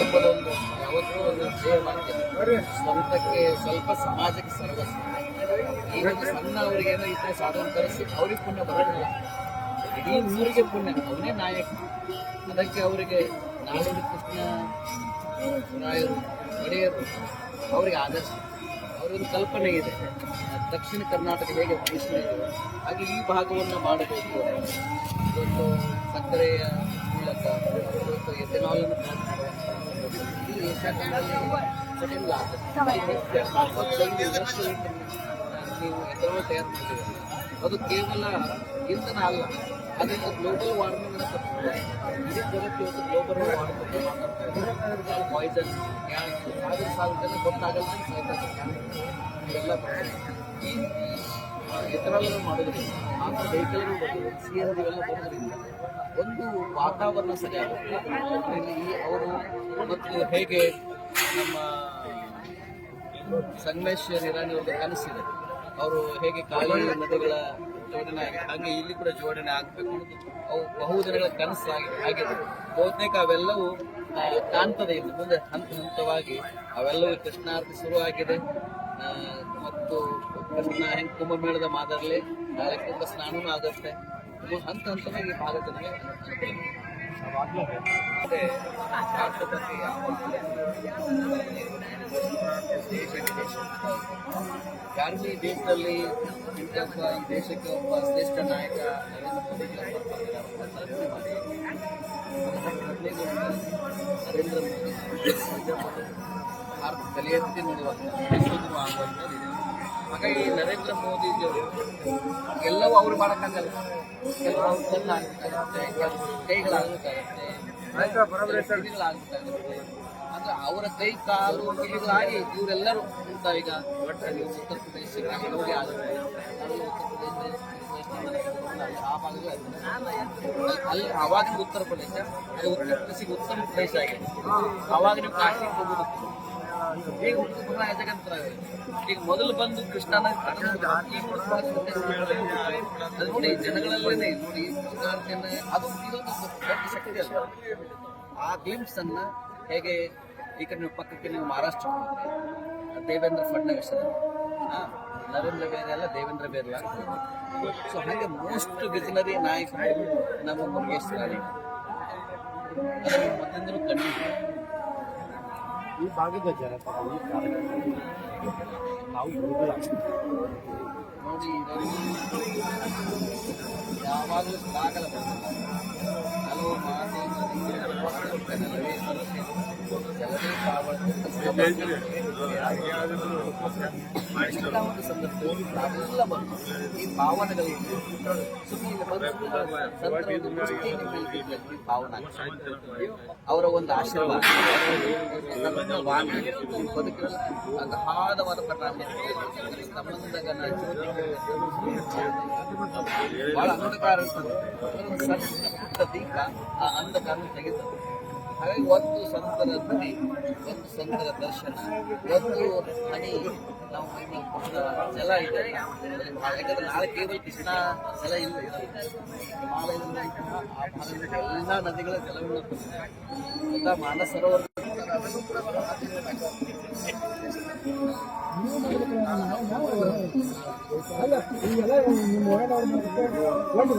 ಕುಟುಂಬದ ಒಂದು ಯಾವತ್ತೂ ಒಂದು ಧ್ಯೇಯ ಮಾಡ್ತೇನೆ ಸ್ವಂತಕ್ಕೆ ಸ್ವಲ್ಪ ಸಮಾಜಕ್ಕೆ ಸರ್ವಸ್ವ ಈಗ ಸಣ್ಣ ಅವ್ರಿಗೆ ಏನೋ ಇದ್ರೆ ಸಾಧನೆ ತರಿಸಿ ಅವ್ರಿಗೆ ಪುಣ್ಯ ಬರೋದಿಲ್ಲ. ಇಡೀ ಊರಿಗೆ ಪುಣ್ಯ ಅವನೇ ನಾಯಕ. ಅದಕ್ಕೆ ಅವರಿಗೆ ನಾಡೋಡಿ ಕೃಷ್ಣ ರಾಯರು ಒಡೆಯರು ಅವರಿಗೆ ಆದರ್ಶ. ಅವರೊಂದು ಕಲ್ಪನೆ ಇದೆ. ದಕ್ಷಿಣ ಕರ್ನಾಟಕ ಹೇಗೆ ಭವಿಷ್ಯ ಇದೆ. ಹಾಗೆ ಈ ಭಾಗವನ್ನು ಮಾಡಬೇಕು. ಇವತ್ತು ಸಕ್ಕರೆಯ ಮೂಲಕ ಇವತ್ತು ಎಥೆನಾಲನ್ನು ನೀವು ಎಥೆನಾಲ್ ತಯಾರು ಮಾಡಿದ್ದೀರಿ ಅದು ಕೇವಲ ಇಂಧನ ಅಲ್ಲ ಅದರಿಂದ ಗ್ಲೋಬಲ್ ವಾರ್ಮಿಂಗ್ ಅನ್ನು ತಪ್ಪಿದೆ ಇಡೀ ಜಗತ್ತು ಇವತ್ತು ಗ್ಲೋಬಲ್ ವಾರ್ಮಿಂಗ್ ಮಾತಾಡ್ತಾ ಇದೆ ಪಾಯ್ಸನ್ ಗ್ಯಾಸ್ ಸಾವಿರ ಸಾವಿರ ಜನ ಗೊತ್ತಾಗಲ್ಲ ಇವೆಲ್ಲ ಬರ್ತದೆ. ಈ ಮಾಡೋದ್ರಿಂದ ಆಮೇಲೆ ವೆಹಿಕಲ್ಗಳು ಸಿ ಜಿ ಇವೆಲ್ಲ ಬರೋದ್ರಿಂದ ಒಂದು ವಾತಾವರಣ ಸರಿಯಾಗುತ್ತೆ. ಇಲ್ಲಿ ಅವರು ಮತ್ತು ಹೇಗೆ ನಮ್ಮ ಸಂಗಮೇಶ್ ನಿರಾಣಿ ಅವ್ರಿಗೆ ಕನಸಿದೆ ಅವರು ಹೇಗೆ ಕಾಳಿ ನದಿಗಳ ಜೋಡಣೆ ಆಗಿದೆ ಹಾಗೆ ಇಲ್ಲಿ ಕೂಡ ಜೋಡಣೆ ಆಗಬೇಕು ಅವು ಬಹುದಿನಗಳ ಆಗಿ ಆಗಿದೆ ಬಹುತೇಕ ಅವೆಲ್ಲವೂ ಕಾಣ್ತದೆ ಇನ್ನು ಮುಂದೆ ಹಂತ ಹಂತವಾಗಿ ಅವೆಲ್ಲವೂ ಕೃಷ್ಣಾರ್ತಿ ಶುರುವಾಗಿದೆ. ಮತ್ತು ಕೃಷ್ಣ ಹೆಂಗೆ ಕುಂಭಮೇಳದ ಮಾದರಲ್ಲಿ ನಾಳೆ ಕುಂಭ ಸ್ನಾನನೂ ಆಗುತ್ತೆ. ಹಂತ ಹಂತವಾಗಿ ಭಾಳ ಜನರಿಗೆ ಅನುಕೂಲ ಮತ್ತೆ ರಾಷ್ಟ್ರಪತಿ ದೇಶ ವಿದೇಶ ಯಾರಿಗೂ ಈ ದೇಶದಲ್ಲಿ ಇಂಥೊಬ್ಬ ಈ ದೇಶಕ್ಕೆ ಒಬ್ಬ ಶ್ರೇಷ್ಠ ನಾಯಕ ನರೇಂದ್ರ ಮೋದಿ ಭಾರತ ತಲೆ ಎತ್ತಿ ಈ ಆಗುವಂಥದ್ದು. ಹಾಗಾಗಿ ನರೇಂದ್ರ ಮೋದಿಜಿಯವರು ಎಲ್ಲವೂ ಅವ್ರು ಮಾಡೋಕ್ಕಾಗಲ್ಲ ಕೆಲವು ಕಣ್ಣು ಆಗ್ಬೇಕಾಗತ್ತೆ ಕೈಗಳಾಗಬೇಕಾಗತ್ತೆ ಅಂದ್ರೆ ಅವರ ಕೈ ಕಾಲು ಕಿವಿಗಳಾಗಿ ಇವರೆಲ್ಲರೂ ಅಂತ ಈಗ ಒಟ್ಟಾಗಿ ಉತ್ತರ ಪ್ರದೇಶಕ್ಕೆ ಹೋಗಿ ಆಗುತ್ತೆ ಅಲ್ಲಿ ಅವಾಗ ಉತ್ತರ ಪ್ರದೇಶ ಉತ್ತರ ಪ್ರದೇಶಕ್ಕೆ ಉತ್ತಮ ಪ್ರದೇಶ ಆಗಿದೆ. ಅವಾಗ ನೀವು ಕಾಶ್ಮೀರ ಹೋಗೋದು ಈಗ ಉತ್ತರ ಪ್ರದೇಶ ಜಗತ್ತರ ಈಗ ಮೊದಲು ಬಂದು ಕೃಷ್ಣನ ನೋಡಿ ಜನಗಳಲ್ಲೇ ನೋಡಿ ಅದು ಇದೊಂದು ಶಕ್ತಿ ಅಲ್ಲ. ಆ ಗ್ಲಿಮ್ಸ್ ಅನ್ನ ಹೇಗೆ ಈ ಕಡೆ ನೀವು ಪಕ್ಕಕ್ಕೆ ನೀವು ಮಹಾರಾಷ್ಟ್ರ ದೇವೇಂದ್ರ ಫಡ್ನವೀಸ್ ನರೇಂದ್ರ ಬೇರೆ ಅಲ್ಲ ದೇವೇಂದ್ರ ಬೇರೆ ಸೊ ಹಾಗೆ ಮೋಸ್ಟ್ ವಿಜನರಿ ನಾಯಕರು ನಮ್ಮ ಮುರುಗೇಶ್ ರಾಣಿ ಅದನ್ನು ಕಣ್ಣು ಈ ಭಾಗದ ಜನ ನಾವು ನೋಡಿ ಯಾವಾಗಲೂ ಸಾಗಲ ಬರೋದಿಲ್ಲ ಹಲವು ಮಾತು ಈ. ಅವರ ಒಂದು ಆಶೀರ್ವಾದ. ಅಗಾಧವಾದ ಪರಿಣಾಮ ಬಹಳ ಅಂಧಕಾರ ದೀಪ ಆ ಅಂಧಕಾರ ತೆಗೆದು ಹಾಗಾಗಿ ಒಂದು ಸಂತರ ಧ್ವನಿ, ಒಂದು ಸಂತರ ದರ್ಶನ, ಒಂದು ಹನಿ ನಾವು ಜಲ ಇದೆ. ಯಾಕಂದ್ರೆ ನಾಳೆ ಕೇವಲ ಕೃಷ್ಣ ಜಲ ಇಲ್ಲ. ಭಾಗದಿಂದ ಎಲ್ಲ ನದಿಗಳ ಜಲಗಳು ಎಲ್ಲ ಮಾನಸರೋವರ ಅಲ್ಲ ಈಗೆಲ್ಲ ನಿಮ್ಮ ಒಂದು